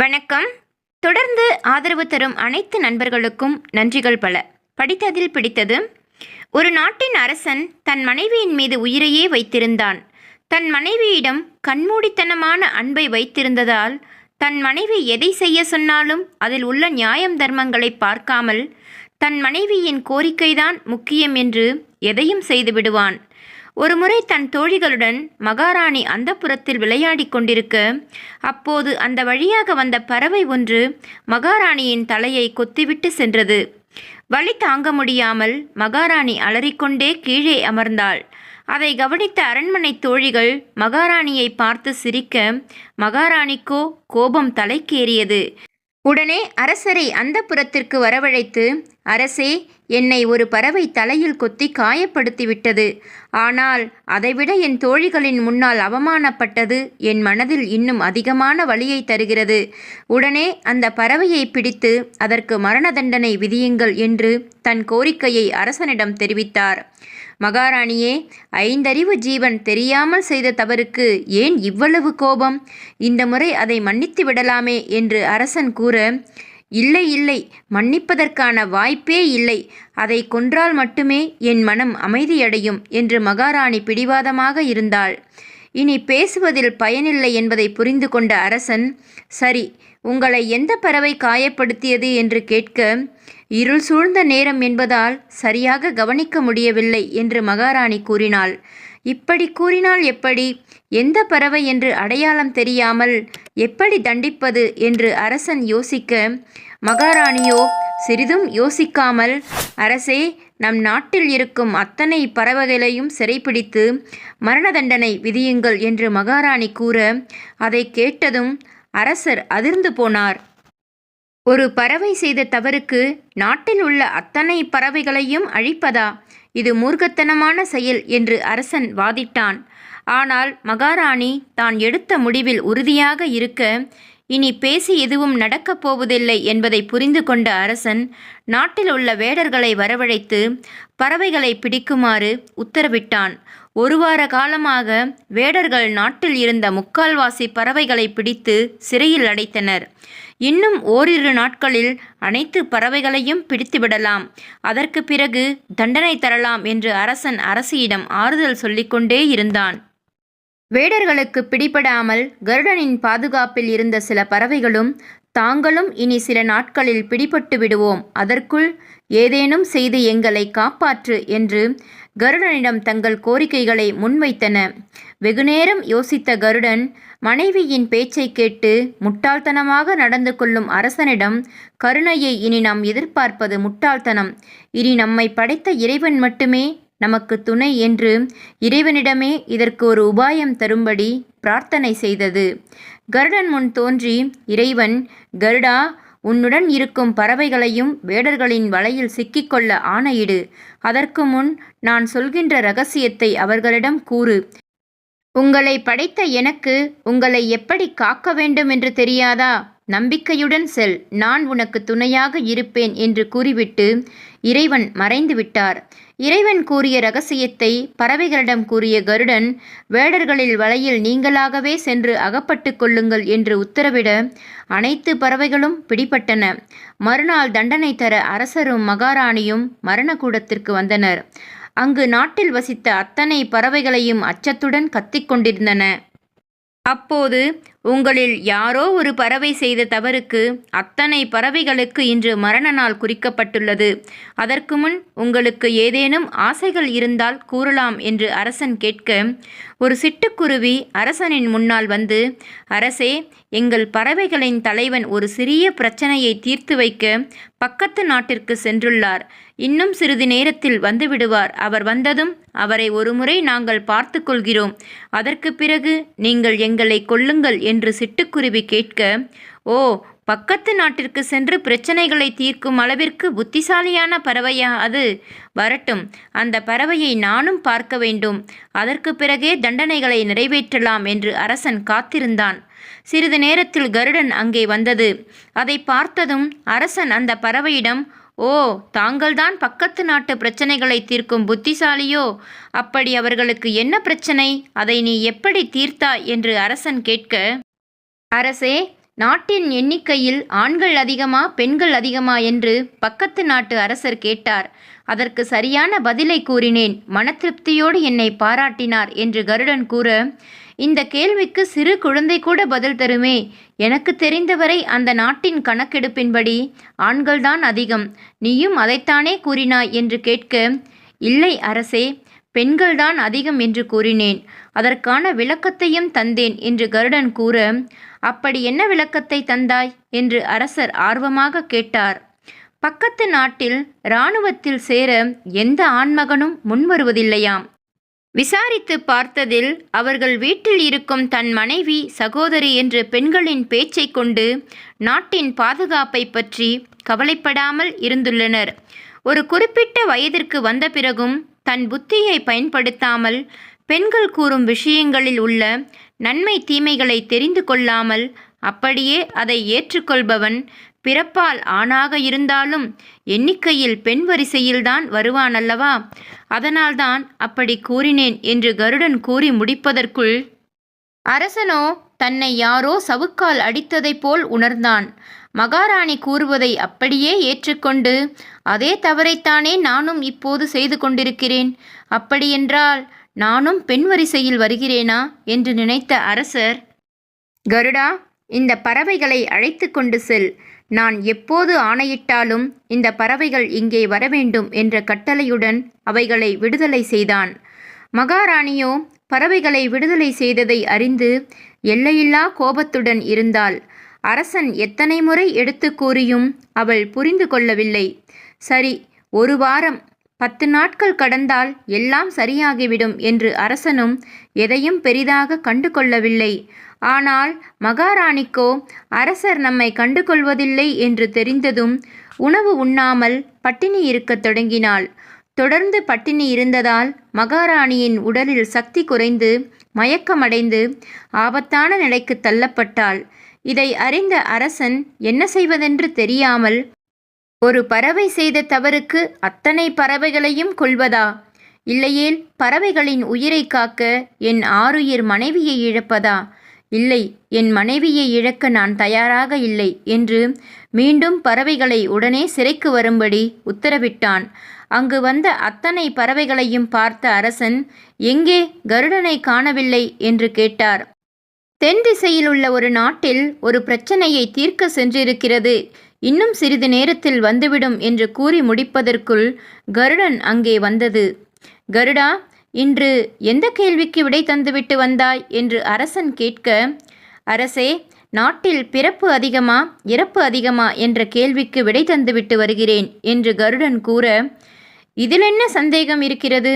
வணக்கம். தொடர்ந்து ஆதரவு தரும் அனைத்து நண்பர்களுக்கும் நன்றிகள் பல. படித்ததில் பிடித்தது ஒரு நாட்டின் அரசன் தன் மனைவியின் மீது உயிரையே வைத்திருந்தான். தன் மனைவியிடம் கண்மூடித்தனமான அன்பை வைத்திருந்ததால் தன் மனைவி எதை செய்ய சொன்னாலும் அதில் உள்ள நியாயம் தர்மங்களை பார்க்காமல் தன் மனைவியின் கோரிக்கைதான் முக்கியம் என்று எதையும் செய்து விடுவான். ஒருமுறை தன் தோழிகளுடன் மகாராணி அந்தப்புறத்தில் விளையாடிக் கொண்டிருக்க அப்போது அந்த வழியாக வந்த பறவை ஒன்று மகாராணியின் தலையை கொத்திவிட்டு சென்றது. வழி தாங்க முடியாமல் மகாராணி அலறிக்கொண்டே கீழே அமர்ந்தாள். அதை கவனித்த அரண்மனை தோழிகள் மகாராணியை பார்த்து சிரிக்க மகாராணிக்கோ கோபம் தலைக்கேறியது. உடனே அரசரை அந்த புறத்திற்கு வரவழைத்து அரசே என்னை ஒரு பறவை தலையில் கொத்தி காயப்படுத்தி விட்டது ஆனால் அதைவிட என் தோழிகளின் முன்னால் அவமானப்பட்டது என் மனதில் இன்னும் அதிகமான வலியை தருகிறது. உடனே அந்த பறவையை பிடித்து அதற்கு மரண தண்டனை விதியுங்கள் என்று தன் கோரிக்கையை அரசனிடம் தெரிவித்தார். மகாராணியே ஐந்தறிவு ஜீவன் தெரியாமல் செய்த தவறுக்கு ஏன் இவ்வளவு கோபம்? இந்த முறை அதை மன்னித்து விடலாமே என்று அரசன் கூற இல்லை இல்லை மன்னிப்பதற்கான வாய்ப்பே இல்லை. அதை கொன்றால் மட்டுமே என் மனம் அமைதியடையும் என்று மகாராணி பிடிவாதமாக இருந்தாள். இனி பேசுவதில் பயனில்லை என்பதை புரிந்து கொண்ட அரசன் சரி உங்களை எந்த பறவை காயப்படுத்தியது? என்று கேட்க இருள் சூழ்ந்த நேரம் என்பதால் சரியாக கவனிக்க முடியவில்லை என்று மகாராணி கூறினாள். இப்படி கூறினால் எப்படி? எந்த பறவை என்று அடையாளம் தெரியாமல் எப்படி தண்டிப்பது என்று அரசன் யோசிக்க மகாராணியோ சிறிதும் யோசிக்காமல் அரசே நம் நாட்டில் இருக்கும் அத்தனை பறவைகளையும் சிறைப்பிடித்து மரண தண்டனை விதியுங்கள் என்று மகாராணி கூற அதை கேட்டதும் அரசர் அதிர்ந்து போனார். ஒரு பறவை செய்த தவறுக்கு நாட்டில் உள்ள அத்தனை பறவைகளையும் அழிப்பதா? இது மூர்க்கத்தனமான செயல் என்று அரசன் வாதிட்டான். ஆனால் மகாராணி தான் எடுத்த முடிவில் உறுதியாக இருக்க இனி பேசி எதுவும் நடக்கப் போவதில்லை என்பதை புரிந்து கொண்ட அரசன் நாட்டில் உள்ள வேடர்களை வரவழைத்து பறவைகளை பிடிக்குமாறு உத்தரவிட்டான். ஒரு வார காலமாக வேடர்கள் நாட்டில் இருந்த முக்கால்வாசி பறவைகளை பிடித்து சிறையில் அடைத்தனர். இன்னும் ஓரிரு நாட்களில் அனைத்து பறவைகளையும் பிடித்துவிடலாம். அதற்கு பிறகு தண்டனை தரலாம் என்று அரசன் அரசியிடம் ஆறுதல் சொல்லிக்கொண்டே இருந்தான். வேடர்களுக்கு பிடிபடாமல் கருடனின் பாதுகாப்பில் இருந்த சில பறவைகளும் தாங்களும் இனி சில நாட்களில் பிடிபட்டு விடுவோம். அதற்குள் ஏதேனும் செய்து எங்களை காப்பாற்று என்று கருடனிடம் தங்கள் கோரிக்கைகளை முன்வைத்தன. வெகுநேரம் யோசித்த கருடன் மனைவியின் பேச்சை கேட்டு முட்டாள்தனமாக நடந்து கொள்ளும் அரசனிடம் கருணையை இனி நாம் எதிர்பார்ப்பது முட்டாள்தனம். இனி நம்மை படைத்த இறைவன் மட்டுமே நமக்கு துணை என்று இறைவனிடமே இதற்கு ஒரு உபாயம் தரும்படி பிரார்த்தனை செய்தது. கருடன் முன் தோன்றி இறைவன் கருடா உன்னுடன் இருக்கும் பறவைகளையும் வேடர்களின் வலையில் சிக்கிக்கொள்ள ஆணையிடு. அதற்கு முன் நான் சொல்கின்ற ரகசியத்தை அவர்களிடம் கூறு. உங்களை படைத்த எனக்கு உங்களை எப்படி காக்க வேண்டும் என்று தெரியாதா? நம்பிக்கையுடன் செல். நான் உனக்கு துணையாக இருப்பேன் என்று கூறிவிட்டு இறைவன் மறைந்து விட்டார். இறைவன் கூறிய ரகசியத்தை பறவைகளிடம் கூறிய கருடன் வேடர்களில் வலையில் நீங்களாகவே சென்று அகப்பட்டு கொள்ளுங்கள் என்று உத்தரவிட அனைத்து பறவைகளும் பிடிபட்டன. மறுநாள் தண்டனை தர அரசரும் மகாராணியும் மரணக்கூடத்திற்கு வந்தனர். அங்கு நாட்டில் வசித்த அத்தனை பறவைகளையும் அச்சத்துடன் கத்திக்கொண்டிருந்தன அப்போது உங்களில் யாரோ ஒரு பறவை செய்த தவறுக்கு அத்தனை பறவைகளுக்கு இன்று மரண நாள் குறிக்கப்பட்டுள்ளது. அதற்கு முன் உங்களுக்கு ஏதேனும் ஆசைகள் இருந்தால் கூறலாம் என்று அரசன் கேட்க ஒரு சிட்டுக்குருவி அரசனின் முன்னால் வந்து அரசே எங்கள் பறவைகளின் தலைவன் ஒரு சிறிய பிரச்சனையை தீர்த்து வைக்க பக்கத்து நாட்டிற்கு சென்றுள்ளார். இன்னும் சிறிது நேரத்தில் வந்துவிடுவார். அவர் வந்ததும் அவரை ஒருமுறை நாங்கள் பார்த்து கொள்கிறோம். அதற்கு பிறகு நீங்கள் எங்களை கொல்லுங்கள் என்று சிட்டுக்குருவி கேட்க ஓ பக்கத்து நாட்டிற்கு சென்று பிரச்சனைகளை தீர்க்கும் அளவிற்கு புத்திசாலியான பறவையா அது? வரட்டும் அந்த பறவையை நானும் பார்க்க வேண்டும். அதற்கு பிறகே தண்டனைகளை நிறைவேற்றலாம் என்று அரசன் காத்திருந்தான். சிறிது நேரத்தில் கருடன் அங்கே வந்தது. அதை பார்த்ததும் அரசன் அந்த பறவையிடம் ஓ தாங்கள்தான் பக்கத்து நாட்டு பிரச்சனைகளை தீர்க்கும் புத்திசாலியோ? அப்படி அவர்களுக்கு என்ன பிரச்சனை? அதை நீ எப்படி தீர்த்தாய் என்று அரசன் கேட்க அரசே நாட்டின் எண்ணிக்கையில் ஆண்கள் அதிகமா பெண்கள் அதிகமா? என்று பக்கத்து நாட்டு அரசர் கேட்டார். அதற்கு சரியான பதிலை கூறினேன். மன திருப்தியோடு என்னை பாராட்டினார் என்று கருடன் கூற இந்த கேள்விக்கு சிறு குழந்தை கூட பதில் தருமே. எனக்கு தெரிந்தவரை அந்த நாட்டின் கணக்கெடுப்பின்படி ஆண்கள்தான் அதிகம். நீயும் அதைத்தானே கூறினாய் என்று கேட்க இல்லை அரசே பெண்கள்தான் அதிகம் என்று கூறினேன். அதற்கான விளக்கத்தையும் தந்தேன் என்று கருடன் கூற அப்படி என்ன விளக்கத்தை தந்தாய்? என்று அரசர் ஆர்வமாக கேட்டார். பக்கத்து நாட்டில் இராணுவத்தில் சேர எந்த ஆண்மகனும் முன்வருவதில்லையாம். விசாரித்து பார்த்ததில் அவர்கள் வீட்டில் இருக்கும் தன் மனைவி சகோதரி என்று பெண்களின் பேச்சை கொண்டு நாட்டின் பாதுகாப்பை பற்றி கவலைப்படாமல் இருந்துள்ளனர். ஒரு குறிப்பிட்ட வயதிற்கு வந்த பிறகும் தன் புத்தியை பயன்படுத்தாமல் பெண்கள் கூறும் விஷயங்களில் உள்ள நன்மை தீமைகளை தெரிந்து கொள்ளாமல் அப்படியே அதை ஏற்றுக்கொள்பவன் பிறப்பால் ஆணாக இருந்தாலும் எண்ணிக்கையில் பெண் வரிசையில்தான் வருவான் அல்லவா அதனால்தான் அப்படி கூறினேன் என்று கருடன் கூறி முடிப்பதற்குள் அரசனோ தன்னை யாரோ சவுக்கால் அடித்ததைப் போல் உணர்ந்தான். மகாராணி கூறுவதை அப்படியே ஏற்றுக்கொண்டு அதே தவறைத்தானே நானும் இப்போது செய்து கொண்டிருக்கிறேன். அப்படியென்றால் நானும் பெண் வரிசையில் வருகிறேனா? என்று நினைத்த அரசர் கருடா இந்த பறவைகளை அழைத்து கொண்டு செல். நான் எப்போது ஆணையிட்டாலும் இந்த பறவைகள் இங்கே வரவேண்டும் என்ற கட்டளையுடன் அவைகளை விடுதலை செய்தான். மகாராணியோ பறவைகளை விடுதலை செய்ததை அறிந்து எல்லையில்லா கோபத்துடன் இருந்தாள். அரசன் எத்தனை முறை எடுத்து கூறியும் அவள் புரிந்து கொள்ளவில்லை. சரி ஒரு வாரம் பத்து நாட்கள் கடந்தால் எல்லாம் சரியாகிவிடும் என்று அரசனும் எதையும் பெரிதாக கண்டு கொள்ளவில்லை ஆனால் மகாராணிக்கோ அரசர் நம்மை கண்டு கொள்வதில்லை என்று தெரிந்ததும் உணவு உண்ணாமல் பட்டினி இருக்கத் தொடங்கினாள். தொடர்ந்து பட்டினி இருந்ததால் மகாராணியின் உடலில் சக்தி குறைந்து மயக்கமடைந்து ஆபத்தான நிலைக்கு தள்ளப்பட்டாள். இதை அறிந்த அரசன் என்ன செய்வதென்று தெரியாமல் ஒரு பறவை செய்த தவறுக்கு அத்தனை பறவைகளையும் கொள்வதா இல்லையேல் பறவைகளின் உயிரை காக்க என் ஆருயிர் மனைவியை இழப்பதா? இல்லை என் மனைவியை இழக்க நான் தயாராக இல்லை என்று மீண்டும் பறவைகளை உடனே சிறைக்கு வரும்படி உத்தரவிட்டான். அங்கு வந்த அத்தனை பறவைகளையும் பார்த்த அரசன் எங்கே? கருடனை காணவில்லை என்று கேட்டார். தென் திசையில் உள்ள ஒரு நாட்டில் ஒரு பிரச்சனையை தீர்க்க சென்றிருக்கிறது. இன்னும் சிறிது நேரத்தில் வந்துவிடும் என்று கூறி முடிப்பதற்குள் கருடன் அங்கே வந்தது. கருடா இன்று எந்த கேள்விக்கு விடை தந்துவிட்டு வந்தாய்? என்று அரசன் கேட்க அரசே நாட்டில் பிறப்பு அதிகமா இறப்பு அதிகமா என்ற கேள்விக்கு விடை தந்துவிட்டு வருகிறேன் என்று கருடன் கூற இதில் என்ன சந்தேகம் இருக்கிறது?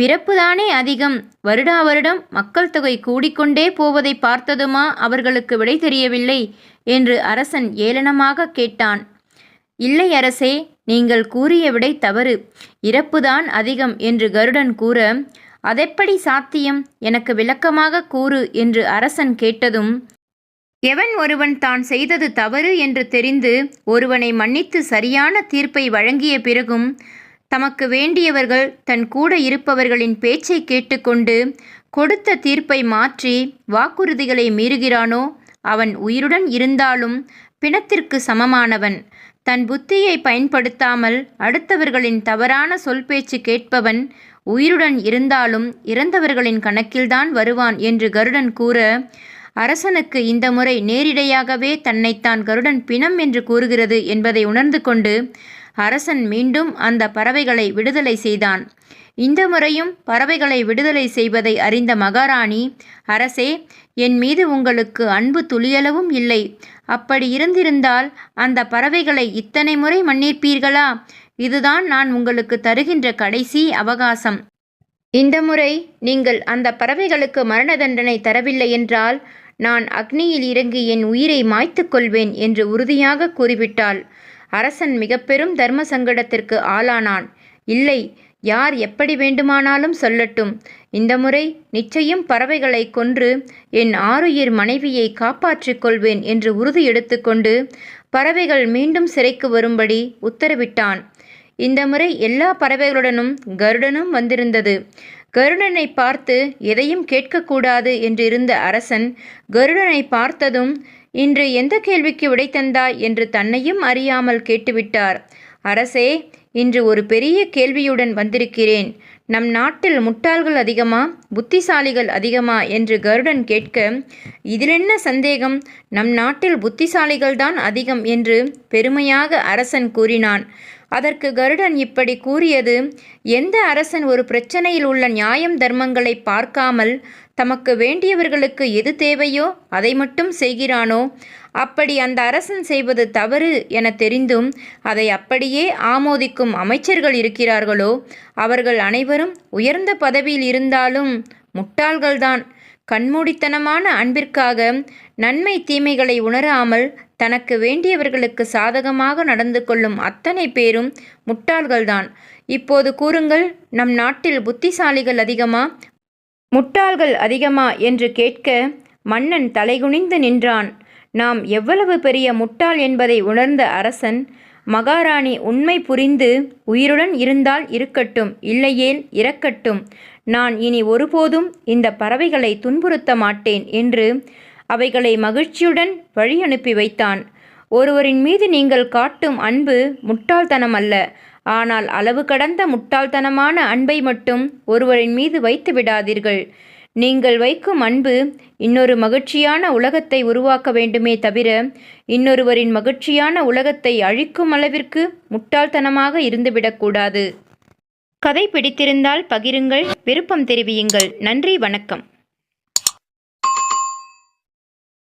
பிறப்புதானே அதிகம். வருடா வருடம் மக்கள் தொகை கூடிக்கொண்டே போவதை பார்த்ததுமா? அவர்களுக்கு விடை தெரியவில்லை என்று அரசன் ஏளனமாக கேட்டான். இல்லை அரசே நீங்கள் கூறிய விடை தவறு. இறப்புதான் அதிகம் என்று கருடன் கூற அதெப்படி சாத்தியம்? எனக்கு விளக்கமாக கூறு என்று அரசன் கேட்டதும் எவன் ஒருவன் தான் செய்தது தவறு என்று தெரிந்து ஒருவனை மன்னித்து சரியான தீர்ப்பை வழங்கிய பிறகும் தமக்கு வேண்டியவர்கள் தன் கூட இருப்பவர்களின் பேச்சை கேட்டுக்கொண்டு கொடுத்த தீர்ப்பை மாற்றி வாக்குறுதிகளை மீறுகிறானோ அவன் உயிருடன் இருந்தாலும் பிணத்திற்கு சமமானவன். தன் புத்தியை பயன்படுத்தாமல் அடுத்தவர்களின் தவறான சொல் பேச்சு கேட்பவன் உயிருடன் இருந்தாலும் இறந்தவர்களின் கணக்கில்தான் வருவான் என்று கருடன் கூற அரசனுக்கு இந்த முறை நேரிடையாகவே தன்னைத்தான் கருடன் பிணம் என்று கூறுகிறது என்பதை உணர்ந்து கொண்டு அரசன் மீண்டும் அந்த பறவைகளை விடுதலை செய்தான். இந்த முறையும் பறவைகளை விடுதலை செய்வதை அறிந்த மகாராணி அரசே என் மீது உங்களுக்கு அன்பு துளியளவும் இல்லை. அப்படி இருந்திருந்தால் அந்த பறவைகளை இத்தனை முறை மன்னிப்பீர்களா? இதுதான் நான் உங்களுக்கு தருகின்ற கடைசி அவகாசம். இந்த முறை நீங்கள் அந்த பறவைகளுக்கு மரண தண்டனை தரவில்லை என்றால் நான் அக்னியில் இறங்கி என் உயிரை மாய்த்து கொள்வேன் என்று உறுதியாக கூறிவிட்டாள். அரசன் மிக பெரும் தர்ம சங்கடத்திற்கு ஆளானான். இல்லை யார் எப்படி வேண்டுமானாலும் சொல்லட்டும். இந்த முறை நிச்சயம் பறவைகளை கொன்று என் ஆருயிர் மனைவியை காப்பாற்றிக் கொள்வேன் என்று உறுதி எடுத்துக்கொண்டு பறவைகள் மீண்டும் சிறைக்கு வரும்படி உத்தரவிட்டான். இந்த முறை எல்லா பறவைகளுடனும் கருடனும் வந்திருந்தது. கருடனை பார்த்து எதையும் கேட்கக்கூடாது என்று இருந்த அரசன் கருடனை பார்த்ததும் இன்று எந்த கேள்விக்கு விடை தந்தாய் என்று தன்னையும் அறியாமல் கேட்டுவிட்டார். அரசே இன்று ஒரு பெரிய கேள்வியுடன் வந்திருக்கிறேன். நம் நாட்டில் முட்டாள்கள் அதிகமா? புத்திசாலிகள் அதிகமா? என்று கருடன் கேட்க இதிலென்ன சந்தேகம்? நம் நாட்டில் புத்திசாலிகள்தான் அதிகம் என்று பெருமையாக அரசன் கூறினான். அதற்கு கருடன் இப்படி கூறியது எந்த அரசன் ஒரு பிரச்சனையில் உள்ள நியாயம் தர்மங்களை பார்க்காமல் தமக்கு வேண்டியவர்களுக்கு எது தேவையோ அதை மட்டும் செய்கிறானோ? அப்படி அந்த அரசன் செய்வது தவறு என தெரிந்தும் அதை அப்படியே ஆமோதிக்கும் அமைச்சர்கள் இருக்கிறார்களோ? அவர்கள் அனைவரும் உயர்ந்த பதவியில் இருந்தாலும் முட்டாள்கள்தான். கண்மூடித்தனமான அன்பிற்காக நன்மை தீமைகளை உணராமல் தனக்கு வேண்டியவர்களுக்கு சாதகமாக நடந்து கொள்ளும் அத்தனை பேரும் முட்டாள்கள்தான். இப்போது கூறுங்கள் நம் நாட்டில் புத்திசாலிகள் அதிகமா? முட்டாள்கள் அதிகமா என்று கேட்க மன்னன் தலைகுனிந்து நின்றான். நாம் எவ்வளவு பெரிய முட்டாள் என்பதை உணர்ந்த அரசன் மகாராணி உண்மை புரிந்து உயிருடன் இருந்தால் இருக்கட்டும் இல்லையேல் இறக்கட்டும். நான் இனி ஒருபோதும் இந்த பறவைகளை துன்புறுத்த மாட்டேன் என்று அவைகளை மகிழ்ச்சியுடன் வழி அனுப்பி வைத்தான். ஒருவரின் மீது நீங்கள் காட்டும் அன்பு முட்டாள்தனம் அல்ல ஆனால் அளவு கடந்த முட்டாள்தனமான அன்பை மட்டும் ஒருவரின் மீது வைத்து விடாதீர்கள். நீங்கள் வைக்கும் அன்பு இன்னொரு மகிழ்ச்சியான உலகத்தை உருவாக்க வேண்டுமே தவிர இன்னொருவரின் மகிழ்ச்சியான உலகத்தை அழிக்கும் அளவிற்கு முட்டாள்தனமாக இருந்துவிடக்கூடாது கதை பிடித்திருந்தால் பகிருங்கள் விருப்பம் தெரிவியுங்கள். நன்றி வணக்கம்.